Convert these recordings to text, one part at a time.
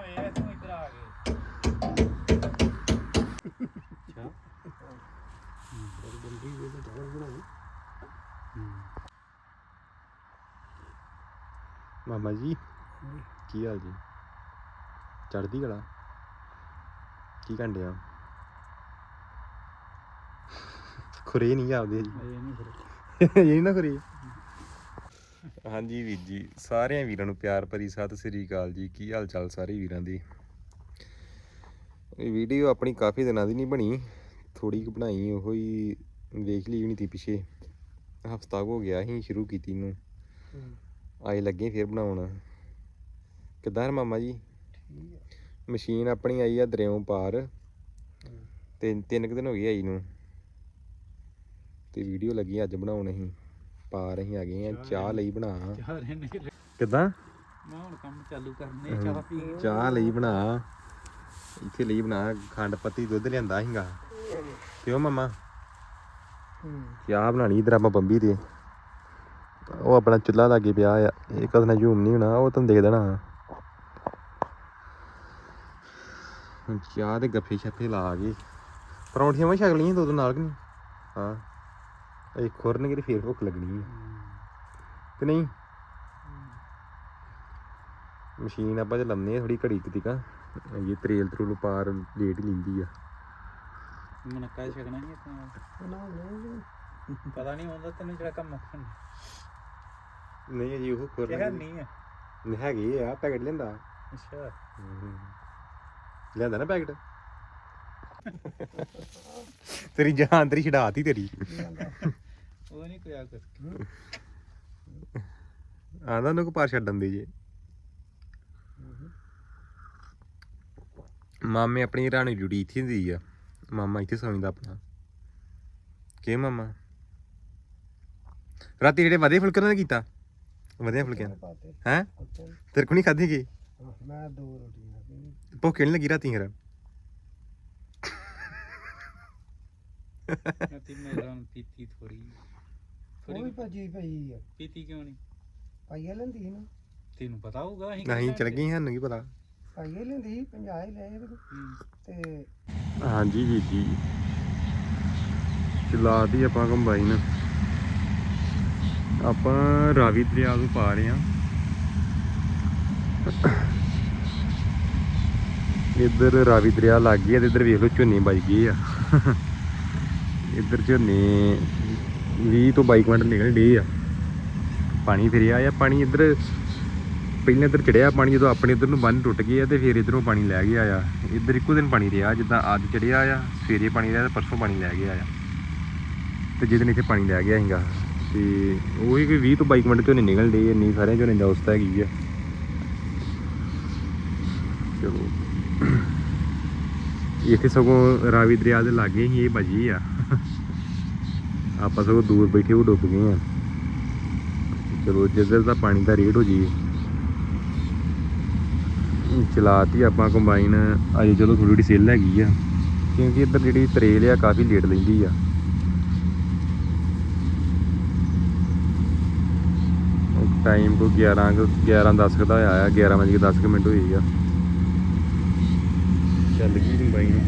ਆ ਵੇ ਤੂੰ ਇੱਧਰ ਆ ਗਏ। ਅੱਛਾ। ਬੰਦੀ ਦੇ ਤਾਂ ਡਬਲ ਬਣਾਈ ਮਾਮਾ ਜੀ ਕੀ ਹਾਲ ਜੀ? ਚੜਦੀ ਕਲਾ? ਕੀ ਕੰਡੇ ਆ ਖੁਰੇ ਨਹੀਂ ਆਪਦੇ। ਜੀ ਇਹ ਨਹੀਂ ਫਿਰ ਇਹ ਨਾ ਖੁਰੇ? ਹਾਂਜੀ ਵੀਰ ਜੀ ਸਾਰਿਆਂ ਵੀਰਾਂ ਨੂੰ ਪਿਆਰ ਭਰੀ ਸਤਿ ਸ੍ਰੀ ਅਕਾਲ ਜੀ। ਕੀ ਹਾਲ ਚਾਲ ਸਾਰੇ ਵੀਰਾਂ ਦੀ? ਇਹ ਵੀਡੀਓ ਆਪਣੀ ਕਾਫੀ ਦਿਨਾਂ ਦੀ ਨਹੀਂ ਬਣੀ। ਥੋੜੀ ਕੁ ਬਣਾਈ ਉਹ ਹੀ ਵੇਖ ਲਈ ਨਹੀਂ ਤੀ ਪਿਛੇ। ਹਫਤਾ ਹੋ ਗਿਆ ਸੀ ਸ਼ੁਰੂ ਕੀਤੀ ਨੂੰ। ਆਏ ਲੱਗੇ ਫਿਰ ਬਣਾਉਣ। ਕਿੱਦਾਂ ਹੈ ਮਾਮਾ ਜੀ? ਮਸ਼ੀਨ ਆਪਣੀ ਆਈ ਆ ਦਰਿਆਓਂ ਪਾਰ। ਤੇ ਤਿੰਨ ਕੁ ਦਿਨ ਹੋ ਗਏ ਆਈ ਨੂੰ। ਤੇ ਵੀਡੀਓ ਲੱਗੀ ਅੱਜ ਬਣਾਉਣ ਅਸੀਂ। ਪਾਰ ਅਸੀਂ ਆ ਗਏ ਆ ਚਾਹ ਲਈ ਬਣਾ। ਚਾਹ ਰਹੇ ਕਿੱਦਾਂ? ਮੈਂ ਹੁਣ ਕੰਮ ਚਾਲੂ ਕਰਨੇ ਚਾਹ ਪੀ ਕੇ ਚਾਹ ਲਈ ਬਣਾ। ਇੱਥੇ ਲਈ ਬਣਾ ਖੰਡ ਪੱਤੀ ਦੁੱਧ ਲਿਆਂਦਾ ਸੀਗਾ। ਕਿਉਂ ਮਾਮਾ? ਚਾਹ ਬਣਾਣੀ ਇਧਰ ਆਪਾਂ ਬੰਬੀ ਤੇ। ਉਹ ਆਪਣਾ ਚੁੱਲ੍ਹਾ ਲਾਗੇ ਪਿਆ ਆ। ਇਹ ਕਦ ਨਾ ਝੂਮ ਨਹੀਂ ਹੋਣਾ ਉਹ ਤੁਹਾਨੂੰ ਦੇਖ ਦੇਣਾ। ਹੁਣ ਚਾਹ ਦੇ ਗੱਫੇ ਛੱਫੇ ਲਾ ਕੇ। ਪਰੌਂਠੀਆਂ ਮੈਂ ਛਕ ਲਈਆਂ ਦੋ ਦੋ ਨਾਲ ਕਿ ਨਹੀਂ? ਹਾਂ। ਇਹ ਖੁਰਨਗੇ ਤੇ ਫੇਰ ਭੁੱਖ ਲੱਗਣੀ ਹੈ ਕਿ ਨਹੀਂ? ਮਸ਼ੀਨ ਆਪਾਂ ਚ ਲੰਮੇ ਥੋੜੀ ਘੜੀ ਕੁ ਤੀਕਾਂ ਇਹ ਤਰੇਲ ਤਰੂਲ ਪਾਰ ਲੇਟ ਲੈਂਦੀ ਆ। ਮਨਕਾ ਛਕਣਾ ਨਹੀਂ ਆਪਾਂ। ਨਾ ਨਹੀਂ ਪਤਾ ਨਹੀਂ ਹੁੰਦਾ ਤੈਨੂੰ ਜਿਹੜਾ ਕੰਮ ਆਖਣ ਨਹੀਂ ਜੀ ਉਹ ਖੁਰਨ ਨਹੀਂ। ਹੈ ਨਹੀਂ ਹੈਗੇ ਆ ਪੈਕਟ ਲੈਂਦਾ ਅੱਛਾ। ਲਿਆਂਦਾ ਨਾ ਪੈਕਟ? ਤੇਰੀ ਜਾਨ ਤੇਰੀ ਛਡਾਤੀ ਤੇਰੀ। ਉਹ ਨਹੀਂ ਕੋਈ ਆ ਆਂਦਾ ਉਹਨੂੰ ਕੋ ਪਾਰ ਛੱਡਣ ਦੇ ਜੇ। ਮਾਮੇ ਆਪਣੀ ਰਾਣੀ ਜੁੜੀ ਇੱਥੇ ਦੀ ਆ। ਮਾਮਾ ਇੱਥੇ ਸੌਂਦਾ ਆਪਣਾ। ਕੀ ਮਾਮਾ? ਰਾਤੀ ਜਿਹੜੇ ਵਧੇ ਫੁਲਕੇ ਨਾਲ ਕੀਤਾ? ਵਧਿਆ ਫੁਲਕਿਆਂ ਪਾਤੇ। ਹੈ? ਤੇਰੇ ਕੋ ਨਹੀਂ ਖਾਧੇ ਗਏ ਮੈਂ ਦੋ ਰੋਟੀਆਂ ਖਾਧੀਆਂ। ਭੁੱਖ ਨਹੀਂ ਲੱਗੀ ਰਾਤੀ ਫਿਰ? ਤੇ ਮੇਰਾ ਹੁਣ ਪੀਤੀ ਥੋੜੀ ਉਹ ਵੀ ਥੋੜੀ ਭੱਜੀ ਪਈ ਆ। ਪੀਤੀ ਕਿਉਂ ਨਹੀਂ? ਪਾਈਏ ਲੈਂਦੀ ਸੀ ਨਾ ਤੈਨੂੰ ਪਤਾ ਹੋਊਗਾ ਅਸੀਂ ਨਹੀਂ ਚਲ ਗਈ ਸਾਨੂੰ ਕੀ ਪਤਾ। ਪਾਈਏ ਲੈਂਦੀ ਸੀ 50 ਹੀ ਲਏ ਇਹਦੇ ਕੋਲ। ਹੂੰ। ਤੇ ਹਾਂਜੀ ਜੀ। ਜੀ ਚਲਾਤੀ ਆਪਾਂ ਕੰਬਾਈਨ। ਆਪਾਂ ਰਾਵੀ ਦਰਿਆ ਤੋਂ ਪਾ ਰਹੇ ਆ ਇੱਧਰ ਰਾਵੀ ਦਰਿਆ ਲੱਗ ਗਿਆ ਤੇ ਇੱਧਰ ਵੇਖ ਲਓ ਝੋਨੇ ਬਾਈ ਗਏ ਆ। ਇੱਧਰ ਝੋਨੇ 20 ਤੋਂ 22 ਕੁਇੰਟਲ ਨਿਕਲ ਡੇ ਆ। ਪਾਣੀ ਫਿਰਿਆ ਆ, ਪਾਣੀ ਇੱਧਰ ਪਹਿਲਾਂ ਇੱਧਰ ਚੜਿਆ, ਪਾਣੀ ਜਦੋਂ ਆਪਣੇ ਇੱਧਰ ਨੂੰ ਬੰਨ ਟੁੱਟ ਗਏ ਆ ਤੇ ਫਿਰ ਇੱਧਰੋਂ ਪਾਣੀ ਲੈ ਗਿਆ ਆ। ਇੱਧਰ ਇੱਕੋ ਦਿਨ ਪਾਣੀ ਰਿਹਾ, ਜਿੱਦਾਂ ਅੱਜ ਚੜਿਆ ਆ, ਸਵੇਰੇ ਪਾਣੀ ਰਿਹਾ ਤੇ ਪਰਸੋਂ ਪਾਣੀ ਲੈ ਗਿਆ ਆ। ਤੇ ਜਿਹਦੇ ਇੱਥੇ ਪਾਣੀ ਲੈ ਗਿਆ ਸੀਗਾ, ਤੇ ਉਹੀ ਕੋਈ 20 ਤੋਂ 22 ਮਿੰਟ ਝੋਨੇ ਨਿਕਲ ਡੇ, ਇੰਨੀ ਸਾਰਿਆਂ ਝੋਨੇ ਦੀ ਅਵਸਥਾ ਹੈਗੀ ਆ। ਚਲੋ। ਇੱਥੇ ਸਗੋਂ ਰਾਵੀ ਦਰਿਆ ਦੇ ਲਾਗੇ ਹੀ ਇਹ ਬਜੀ ਆ। ਆਪਾਂ ਸਗੋਂ ਦੂਰ ਬੈਠੇ ਉਹ ਡੁੱਬ ਗਏ ਆ। ਚਲੋ ਜਿੱਧਰ ਦਾ ਪਾਣੀ ਦਾ ਰੇਟ ਹੋ ਜੀ ਚਲਾਤੀ ਆਪਾਂ ਕੰਬਾਈਨ ਅਜੇ ਚਲੋ ਥੋੜੀ ਥੋੜੀ ਸੇਲ ਹੈਗੀ ਆ। ਕਿਉਂਕਿ ਇੱਧਰ ਜਿਹੜੀ ਤਰੇਲ ਆ, ਕਾਫੀ ਲੇਟ ਲੈਂਦੀ ਆ। ਟਾਈਮ ਕੋ 11 ਕੁ 11 10 ਦਾ ਹੋਇਆ ਆ 11 ਵਜੇ 10 ਕੁ ਮਿੰਟ ਹੋਈ ਆ। ਚੱਲ ਗਈ ਕੰਬਾਈਨ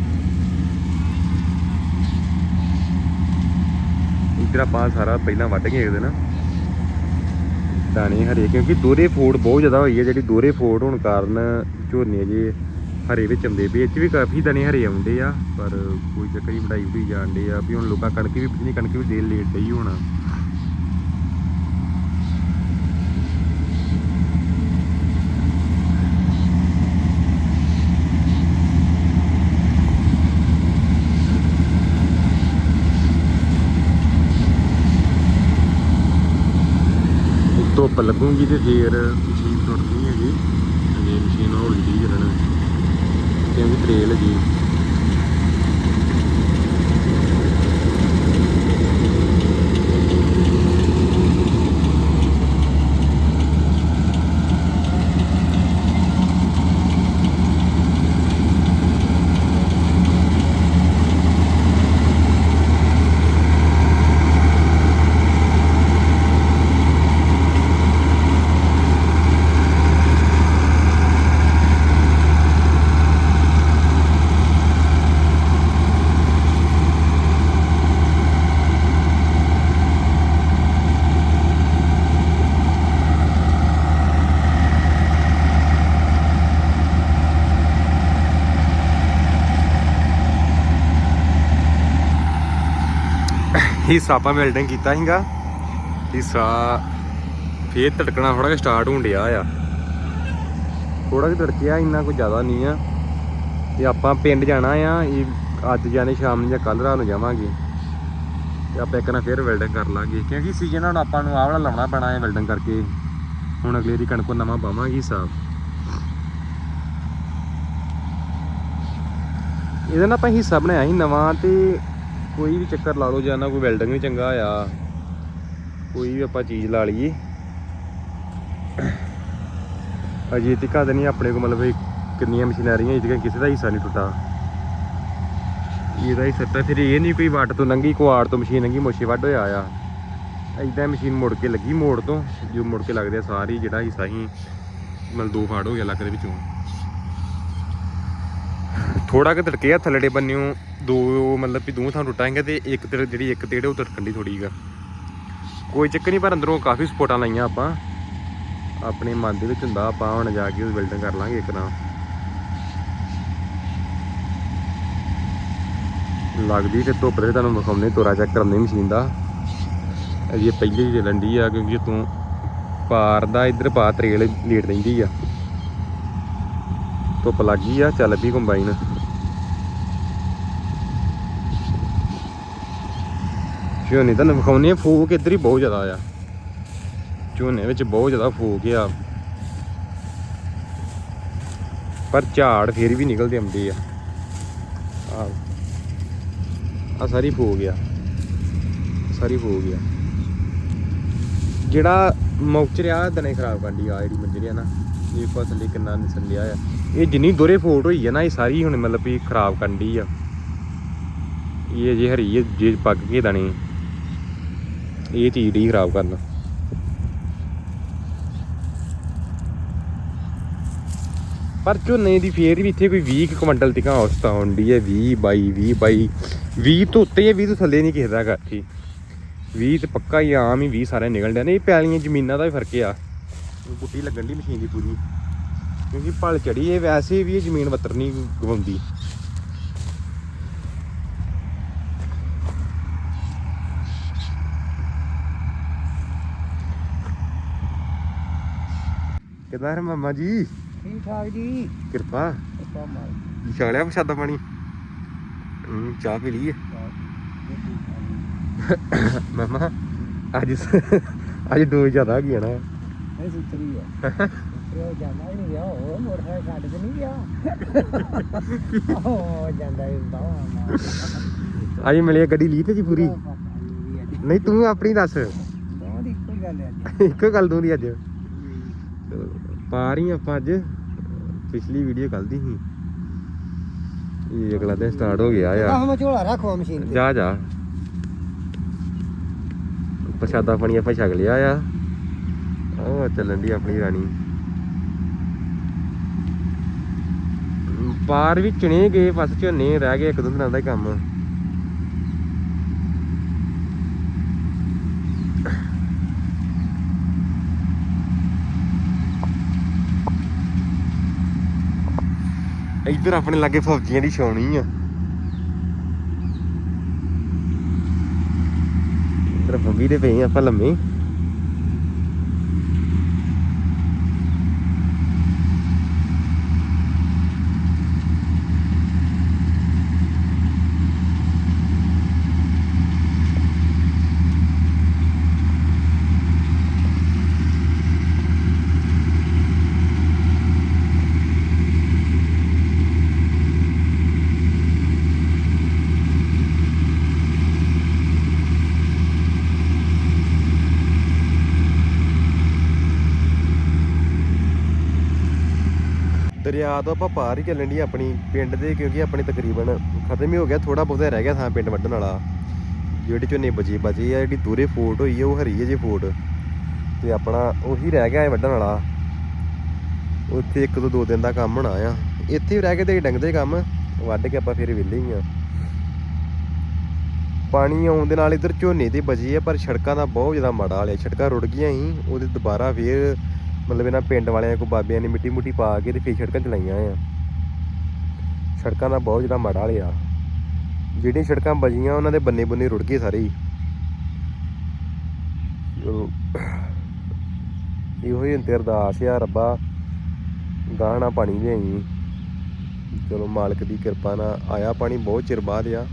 ਇੱਧਰ ਆਪਾਂ ਸਾਰਾ ਪਹਿਲਾਂ ਵੱਢ ਕੇ ਇੱਕ ਦਿਨ ਦਾਣੇ ਹਰੇ, ਕਿਉਂਕਿ ਦੋਰੇ ਫੋੜ ਬਹੁਤ ਜ਼ਿਆਦਾ ਹੋਈ ਹੈ, ਜਿਹੜੀ ਦੋਰੇ ਫੋੜ ਹੋਣ ਕਾਰਨ ਝੋਨੇ ਜੇ ਹਰੇ ਵਿੱਚ ਆਉਂਦੇ ਪਏ ਇਹ ਵੀ ਕਾਫੀ ਦਾਣੇ ਹਰੇ ਆਉਂਦੇ ਆ, ਪਰ ਕੋਈ ਚੱਕਰ ਹੀ ਵਢਾਈ ਵਢੀ ਜਾਂਦੇ ਆ, ਵੀ ਹੁਣ ਲੋਕਾਂ ਕਣਕ ਵੀ, ਪਿਛਲੀ ਕਣਕ ਵੀ ਦੇ ਲੇਟ ਡਈ ਹੋਣਾ। ਧੁੱਪ ਲੱਗੂਗੀ ਤੇ ਫੇਰ ਮਸ਼ੀਨ ਟੁੱਟਦੀ ਹੈਗੀ ਜੀ ਤੇ ਮਸ਼ੀਨ ਹੌਲੀ ਜਿਹੀ ਚੱਲਣ ਕਿਉਂਕਿ ਤਰੇਲ ਹੈਗੀ। ਹਿੱਸਾ ਆਪਾਂ ਵੈਲਡਿੰਗ ਕੀਤਾ ਸੀਗਾ। ਹਿੱਸਾ ਫੇਰ ਤੜਕਣਾ ਥੋੜਾ ਜਿਹਾ ਸਟਾਰਟ ਹੋਣ ਡਿਆ ਆ। ਥੋੜਾ ਜਿਹਾ ਤੜਕਿਆ, ਇੰਨਾ ਕੋਈ ਜ਼ਿਆਦਾ ਨਹੀਂ ਆ। ਤੇ ਆਪਾਂ ਪਿੰਡ ਜਾਣਾ ਆ, ਇਹ ਅੱਜ ਜਾਣੇ ਸ਼ਾਮ ਨੂੰ ਜਾਂ ਕੱਲ ਰਾਤ ਨੂੰ ਜਾਵਾਂਗੇ। ਤੇ ਆਪਾਂ ਇੱਕ ਨਾ ਫੇਰ ਵੈਲਡਿੰਗ ਕਰ ਲਾਂਗੇ, ਕਿਉਂਕਿ ਸੀਜ਼ਨ ਹੁਣ ਆਪਾਂ ਨੂੰ ਆਹ ਵਾਲਾ ਲਾਉਣਾ ਪੈਣਾ ਹੈ ਵੈਲਡਿੰਗ ਕਰਕੇ। ਹੁਣ ਅਗਲੇ ਦੀ ਕਣਕ ਨਵਾਂ ਪਾਵਾਂਗੇ ਹਿਸਾਬ। ਇਹਦਾ ਨਾ ਆਪਾਂ ਹਿੱਸਾ ਬਣਾਇਆ ਸੀ ਨਵਾਂ ਤੇ ਕੋਈ ਵੀ ਚੱਕਰ ਲਾ ਲਓ ਜਾਂ ਨਾ ਕੋਈ ਵੈਲਡਿੰਗ ਵੀ ਚੰਗਾ ਆ ਕੋਈ ਵੀ ਆਪਾਂ ਚੀਜ਼ ਲਾ ਲਈਏ। ਅਜੇ ਤੱਕ ਤਾਂ ਨਹੀਂ, ਆਪਣੇ ਕੋਲ ਮਤਲਬ ਕਿੰਨੀਆਂ ਮਸ਼ੀਨਰੀਆਂ ਜਿਹੜੀਆਂ ਕਿਸੇ ਦਾ ਹਿੱਸਾ ਨਹੀਂ ਟੁੱਟਾ। ਇਹਦਾ ਹੀ ਸੱਤਾ ਫਿਰ ਇਹ ਨਹੀਂ ਕੋਈ ਵੱਟ ਤੋਂ ਲੰਗੀ ਕੁਆੜ ਤੋਂ ਮਸ਼ੀਨ ਲੰਗੀ ਮੋਸ਼ੇ ਵੱਢ ਹੋਇਆ ਆ। ਐਦਾਂ ਮਸ਼ੀਨ ਮੁੜ ਕੇ ਲੱਗੀ ਮੋੜ ਤੋਂ, ਜੋ ਮੁੜ ਕੇ ਲੱਗਦੇ ਆ ਸਾਰੀ, ਜਿਹੜਾ ਹਿੱਸਾ ਹੀ ਮਤਲਬ ਦੋ ਫਾੜ ਹੋ ਗਿਆ ਲੱਕ ਦੇ ਵਿੱਚੋਂ। ਥੋੜਾ ਕਿ ਤੜਕੇ ਆ ਥੱਲੜੇ ਬੰਨਿਓ, ਦੋ ਮਤਲਬ ਵੀ ਦੋ ਥਾਂ ਟੁੱਟਾਂਗੇ ਤੇ ਇੱਕ ਤੇ ਜਿਹੜੀ ਇੱਕ ਤੇੜੇ ਉਹ ਤੜਕਣ ਦੀ ਥੋੜੀ ਗਾ ਕੋਈ ਚੱਕਰ ਨਹੀਂ, ਪਰ ਅੰਦਰੋਂ ਕਾਫੀ ਸਪੋਰਟਾਂ ਲਾਈਆਂ ਆਪਾਂ। ਆਪਣੇ ਮਨ ਦੇ ਵਿੱਚ ਹੁੰਦਾ, ਆਪਾਂ ਹੁਣ ਜਾ ਕੇ ਉਹ ਬਿਲਡਿੰਗ ਕਰ ਲਾਂਗੇ ਇੱਕ ਨਾ। ਲੱਗਦੀ ਤੇ ਧੁੱਪ ਦੇ ਤੁਹਾਨੂੰ ਵਿਖਾਉਂਦੇ ਤੋਰਾ ਚੈੱਕ ਕਰਨ ਦੀ ਮਸ਼ੀਨ ਦਾ। ਅਜੇ ਪਹਿਲੇ ਹੀ ਲੰਡੀ ਆ, ਕਿਉਂਕਿ ਤੂੰ ਪਾਰ ਦਾ ਇੱਧਰ ਪਾ ਤਰੇਲ ਲੇਟ ਰਹਿੰਦੀ ਆ। ਧੁੱਪ ਲੱਗ ਗਈ ਆ, ਚੱਲ ਪਈ ਕੰਬਾਈਨ ਝੋਨੇ ਤੁਹਾਨੂੰ ਵਿਖਾਉਂਦੇ ਆ, ਫੂਕ ਇੱਧਰ ਹੀ ਬਹੁਤ ਜ਼ਿਆਦਾ ਆ। ਝੋਨੇ ਵਿੱਚ ਬਹੁਤ ਜ਼ਿਆਦਾ ਫੂਕ ਆ। ਪਰ ਝਾੜ ਫੇਰ ਵੀ ਨਿਕਲਦੇ ਆਉਂਦੇ ਆ। ਆ ਆ ਸਾਰੀ ਫੂਕ ਆ। ਸਾਰੀ ਫੂਕ ਆ। ਜਿਹੜਾ ਮੌਕਚਰ ਆ ਦਨੇ ਖਰਾਬ ਕਰਦੀ ਆ, ਜਿਹੜੀ ਮੰਜਰੀ ਆ ਨਾ, ਇਹ ਫਸਲ ਲਈ ਕਿੰਨਾ ਨਿਸਲ ਲਿਆ ਆ। ਇਹ ਜਿੰਨੀ ਦੋਰੇ ਫੋਟ ਹੋਈ ਆ ਨਾ, ਇਹ ਸਾਰੀ ਹੁਣ ਮਤਲਬ ਵੀ ਖਰਾਬ ਕਰਨ ਦੀ ਆ। ਇਹ ਜੇ ਹਰੀ ਜੇ ਪੱਕ ਕੇ ਦਣੇ ਇਹ ਚੀਜ਼ ਦੀ ਖਰਾਬ ਕਰਨਾ। ਪਰ ਝੋਨੇ ਦੀ ਫੇਰ ਵੀ ਇੱਥੇ ਕੋਈ 20 ਕੁਇੰਟਲ ਤੱਕ ਔਸਤ ਆਉਂਦੀ ਹੈ 20 22 20 22 20 ਤੋਂ ਉੱਤੇ ਹੈ 20 ਤੋਂ ਥੱਲੇ ਨਹੀਂ ਕਿਸੇ ਦਾ ਕਰਤੀ 20 ਤੇ ਪੱਕਾ ਹੀ ਆਮ ਹੀ 20 ਸਾਰੇ ਨਿਕਲ ਜਾਂਦੇ ਇਹ ਪੈਲੀਆਂ ਜ਼ਮੀਨਾਂ ਦਾ ਵੀ ਫ਼ਰਕ ਆ। ਗੁੱਟੀ ਲੱਗਣ ਦੀ ਮਸ਼ੀਨ ਦੀ ਪੂਰੀ। ਕਿਉਂਕਿ ਭਲ ਚੜੀ ਇਹ ਵੈਸੇ ਵੀ ਇਹ ਜ਼ਮੀਨ ਬੱਤਰ ਨਹੀਂ ਗਵਾਉਂਦੀ। ਕਿਦਾਂ ਹੈ ਮਾਮਾ ਜੀ? ਠੀਕ ਠਾਕ ਜੀ। ਕਿਰਪਾ। ਆਪਾਂ ਮਾਰ ਛਾਲਿਆ ਪ੍ਰਸ਼ਾਦਾ ਪਾਣੀ? ਹੂੰ ਚਾਹ ਪੀ ਲਈ ਮਾਮਾ ਅੱਜ ਅੱਜ ਦੋ ਜ਼ਿਆਦਾ ਗਿਆ ਨਾ। ਇਹ ਸੁਤਰੀ ਆ। ਇਹ ਜਾਂਦਾ ਹੀ ਨਹੀਂ ਗਿਆ ਉਹ ਮੋਟਰਸਾਈਕਲ ਛੱਡ ਕੇ ਨਹੀਂ ਗਿਆ। ਉਹ ਜਾਂਦਾ ਹੀ ਬਾਵਾ ਅੱਜ ਮਿਲਿਆ ਗੱਡੀ ਲਈ ਤੇ ਜੀ ਪੂਰੀ। ਨਹੀਂ ਤੂੰ ਆਪਣੀ ਦੱਸ। ਬਹੁਤ ਇੱਕੋ ਗੱਲ ਹੈ ਇੱਕੋ ਗੱਲ ਅੱਜ। ਚਲੋ, ਪਾ ਰਹੀ ਆਪਾਂ ਅੱਜ ਪਿਛਲੀ ਵੀਡੀਓ ਕੱਲ ਦੀ ਸੀ। ਇਹ ਅਗਲਾ ਦਿਨ ਸਟਾਰਟ ਹੋ ਗਿਆ ਆ। ਆਹ ਮੈਂ ਝੋਲਾ ਰੱਖੋ ਮਸ਼ੀਨ ਤੇ। ਜਾ ਜਾ। ਪ੍ਰਸ਼ਾਦਾ ਪਾਣੀ ਆਪਾਂ ਛਕ ਲਿਆ ਆ। ਉਹ ਚੱਲਣ ਦੀ ਆਪਣੀ ਰਾਣੀ। ਪਾਰ ਵੀ ਚਣੇ ਗਏ ਬਸ ਝੋਨੇ ਰਹਿ ਗਏ ਇੱਕ ਦੋ ਦਿਨਾਂ ਦਾ ਹੀ ਕੰਮ। ਇੱਧਰ ਆਪਣੇ ਲਾਗੇ ਫੌਜੀਆਂ ਦੀ ਛਾਉਣੀ ਆ। ਇੱਧਰ ਬੰਬੀ ਦੇ ਪਏ ਆਪਾਂ ਲੰਮੇ। ਦਰਿਆ ਤੋਂ ਆਪਾਂ ਪਾਰ ਹੀ ਚੱਲਣ ਦੀ ਆਪਣੀ ਪਿੰਡ ਦੇ, ਕਿਉਂਕਿ ਆਪਣੀ ਤਕਰੀਬਨ ਖਤਮ ਹੀ ਹੋ ਗਿਆ ਥੋੜਾ ਬਹੁਤਾ ਰਹਿ ਗਿਆ ਥਾਂ ਪਿੰਡ ਵੱਢਣ ਵਾਲਾ। ਜਿਹੜੀ ਝੋਨੇ ਬਚੀ ਬਚੀ ਆ, ਜਿਹੜੀ ਦੂਰੇ ਫੋਟ ਹੋਈ ਆ, ਉਹ ਹਰੀ ਹੈ ਜੇ ਫੋਟ ਤੇ ਆਪਣਾ ਉਹੀ ਰਹਿ ਗਿਆ ਹੈ ਵੱਢਣ ਵਾਲਾ। ਉੱਥੇ ਇੱਕ ਤੋਂ ਦੋ ਦਿਨ ਦਾ ਕੰਮ ਹੋਣਾ ਆ। ਇੱਥੇ ਵੀ ਰਹਿ ਕੇ ਤੇ ਡੰਗਦੇ ਕੰਮ, ਵੱਢ ਕੇ ਆਪਾਂ ਫਿਰ ਵਿਹਲੇ ਹੀ ਆ। ਪਾਣੀ ਆਉਣ ਦੇ ਨਾਲ ਇਧਰ ਝੋਨੇ ਦੀ ਬਚੀ ਹੈ ਪਰ ਸੜਕਾਂ ਦਾ ਬਹੁਤ ਜ਼ਿਆਦਾ ਮਾੜਾ ਹਾਲ ਹੈ ਸੜਕਾਂ ਰੁੜ ਗਈਆਂ ਹੀ ਉਹਦੇ ਦੁਬਾਰਾ ਫੇਰ ਮਤਲਬ ਇਹਨਾਂ ਪਿੰਡ ਵਾਲਿਆਂ ਕੋ ਬਾਬਿਆਂ ਨੇ ਮਿੱਟੀ ਮੁੱਟੀ ਪਾ ਕੇ ਤੇ ਫੇਰ ਸੜਕਾਂ ਚਲਾਈਆਂ ਆ। ਸੜਕਾਂ ਦਾ ਬਹੁਤ ਜ਼ਿਆਦਾ ਮਾੜਾ ਲਿਆ ਜਿਹੜੀਆਂ ਸੜਕਾਂ ਬਜੀਆਂ ਉਹਨਾਂ ਦੇ ਬੰਨੇ ਬੰਨੇ ਰੁੜ ਗਏ ਸਾਰੇ ਹੀ। ਇਹੋ ਹੀ ਅੰਤੇ ਅਰਦਾਸ ਆ, ਰੱਬਾ ਗਾਹਣਾ ਪਾਣੀ ਲਿਆਈ। ਚਲੋ ਮਾਲਕ ਦੀ ਕਿਰਪਾ ਨਾਲ ਆਇਆ ਪਾਣੀ, ਬਹੁਤ ਚਿਰ ਬਾਅਦ ਆ।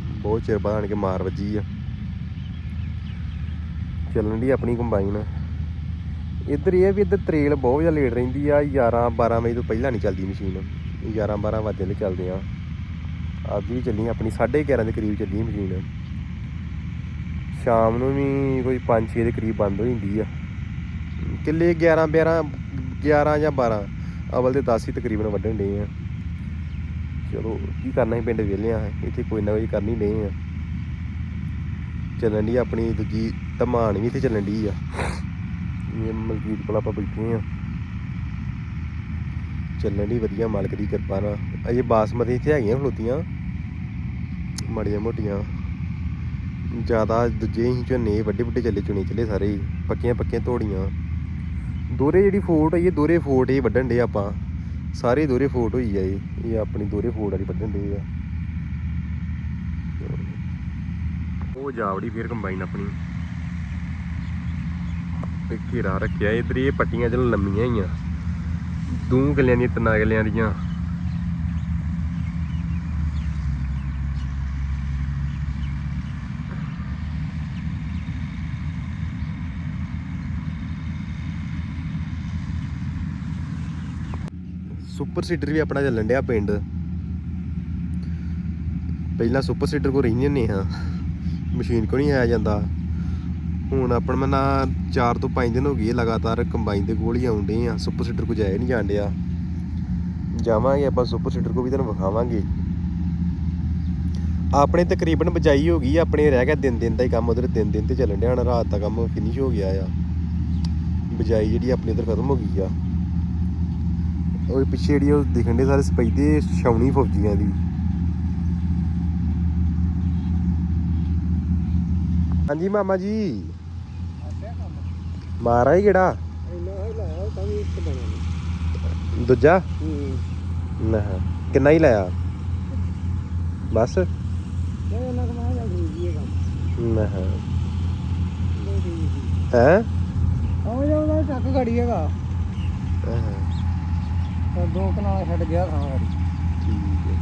ਬਹੁਤ ਚਿਰ ਬਾਅਦ ਆਣ ਕੇ ਮਾਰ ਵੱਜੀ ਆ। ਚੱਲਣ ਦੀ ਆਪਣੀ ਕੰਬਾਈਨ। ਇੱਧਰ ਇਹ ਆ ਵੀ ਇੱਧਰ ਤਰੇਲ ਬਹੁਤ ਜ਼ਿਆਦਾ ਲੇਟ ਰਹਿੰਦੀ ਆ 11 12 ਵਜੇ ਤੋਂ ਪਹਿਲਾਂ ਨਹੀਂ ਚੱਲਦੀ ਮਸ਼ੀਨ 11 12 ਵਜੇ ਦੇ ਚੱਲਦੇ ਆ। ਅੱਜ ਵੀ ਚੱਲੀ ਆਪਣੀ 11:30 ਦੇ ਕਰੀਬ ਚੱਲੀ ਮਸ਼ੀਨ ਸ਼ਾਮ ਨੂੰ ਵੀ ਕੋਈ 5-6 ਦੇ ਕਰੀਬ ਬੰਦ ਹੋ ਜਾਂਦੀ ਆ। ਕਿੱਲੇ 11 12 11 ਜਾਂ 12 ਅਵਲ ਦੇ 10 ਹੀ ਤਕਰੀਬਨ ਵੱਢਣ ਡੇ ਆ। ਚਲੋ, ਕੀ ਕਰਨਾ ਸੀ ਪਿੰਡ ਵਿਹਲੇ ਆ ਇੱਥੇ ਕੋਈ ਨਾ ਕੋਈ ਕਰਨੀ ਡੇ ਆ। ਚੱਲਣ ਦੀ ਆਪਣੀ ਦੂਜੀ ਧਮਾਨ ਵੀ ਇੱਥੇ ਚੱਲਣ ਦੀ ਆ। ਇਹ ਮਲਕੀਤ ਕੋਲ ਆਪਾਂ ਬੈਠੇ ਆ ਚੱਲਣ ਦੀ ਵਧੀਆ ਮਾਲਕ ਦੀ ਕਿਰਪਾ ਨਾਲ। ਅਜੇ ਬਾਸਮਤੀ ਇੱਥੇ ਹੈਗੀਆਂ ਖਲੋਤੀਆਂ ਮੜੀਆਂ ਮੋਟੀਆਂ। ਜ਼ਿਆਦਾ ਦੂਜੇ ਹੀ ਝੋਨੇ ਵੱਡੇ ਵੱਡੇ ਚੱਲੇ ਚੁਣੇ ਚੱਲੇ ਸਾਰੇ ਪੱਕੀਆਂ ਪੱਕੀਆਂ ਤੋੜੀਆਂ। ਦੋਰੇ ਜਿਹੜੀ ਫੋਟ ਹੋਈ ਇਹ ਦੋਰੇ ਫੋਟ ਹੀ ਵੱਢਣ ਦੇ ਆਪਾਂ। ਸਾਰੇ ਦੋਰੇ ਫੋਟ ਹੋਈ ਆ ਇਹ। ਇਹ ਆਪਣੀ ਦੋਰੇ ਫੋਟ ਵਾਲੀ ਵੱਢਣ ਦੇ ਆ। ਉਹ ਜਾਵੜੀ ਫੇਰ ਕੰਬਾਈਨ ਆਪਣੀ। ਤੇ ਘੇਰਾ ਰੱਖਿਆ ਇਧਰ ਇਹ ਪੱਟੀਆਂ ਚਲ ਲੰਮੀਆਂ ਹੀ ਆ। ਦੂ ਕਿੱਲਿਆਂ ਦੀਆਂ, ਤਿੰਨਾਂ ਕਿੱਲਿਆਂ ਦੀਆਂ। ਸੁਪਰ ਸੀਡਰ ਵੀ ਆਪਣਾ ਚੱਲਣ ਡਿਆ ਪਿੰਡ। ਪਹਿਲਾਂ ਸੁਪਰ ਸੀਡਰ ਕੋ ਰਹਿੰਦੇ ਹੁੰਦੇ ਹਾਂ। ਮਸ਼ੀਨ ਕੋ ਨਹੀਂ ਆਇਆ ਜਾਂਦਾ। ਹੁਣ ਆਪਣ ਮੈਂ ਨਾ 4 ਤੋਂ 5 ਦਿਨ ਹੋ ਗਏ ਲਗਾਤਾਰ ਕੰਬਾਈਨ ਦੇ ਕੋਲ ਹੀ ਆਉਂਦੇ ਆ, ਸੁਪਰ ਸੀਡਰ ਕੋ ਜਾਇਆ ਨਹੀਂ ਜਾਂਦਿਆ ਜਾਵਾਂਗੇ ਆਪਾਂ ਸੁਪਰ ਸੀਡਰ ਕੋ ਵੀ ਤੁਹਾਨੂੰ ਵਿਖਾਵਾਂਗੇ। ਆਪਣੇ ਤਕਰੀਬਨ ਬਜਾਈ ਹੋ ਗਈ ਆਪਣੇ ਰਹਿ ਗਿਆ ਦਿਨ ਦਿਨ ਦਾ ਹੀ ਕੰਮ ਉਧਰ ਦਿਨ ਦਿਨ ਤੇ ਚੱਲਣ ਡਿਆ, ਹੁਣ ਰਾਤ ਦਾ ਕੰਮ ਫਿਨਿਸ਼ ਹੋ ਗਿਆ ਆ। ਬਜਾਈ ਜਿਹੜੀ ਆਪਣੀ ਉਧਰ ਖਤਮ ਹੋ ਗਈ ਆ। ਉਹ ਪਿੱਛੇ ਜਿਹੜੀ ਉਹ ਦਿਖਣ ਦੇ ਸਾਰੇ ਸਪੈਦੇ ਛਾਉਣੀ ਫੌਜੀਆਂ ਦੀ। ਹਾਂਜੀ ਮਾਮਾ ਜੀ। ਮਾਰਾ ਹੀ ਕਿਹੜਾ? ਇੰਨਾ ਹੀ ਲਾਇਆ ਤਾਂ ਵੀ ਇੱਕ ਬਣਾ ਦੂਜਾ? ਹੂੰ। ਨਾ ਕਿੰਨਾ ਹੀ ਲਾਇਆ? ਬਸ? ਇਹ ਉਹਨਾਂ ਕੋ ਮੈਂ ਚੱਲ ਠੀਕ ਹੀ ਹੈ ਕੰਮ। ਨਾ। ਹੀ। ਹੈ? ਆਹ ਜੋ ਉਹਦਾ ਟੱਕ ਗੜੀ ਹੈਗਾ। ਤਾਂ ਦੋ ਕਨਾਲ ਛੱਡ ਗਿਆ ਥਾਂ ਗੜੀ ਠੀਕ ਹੈ।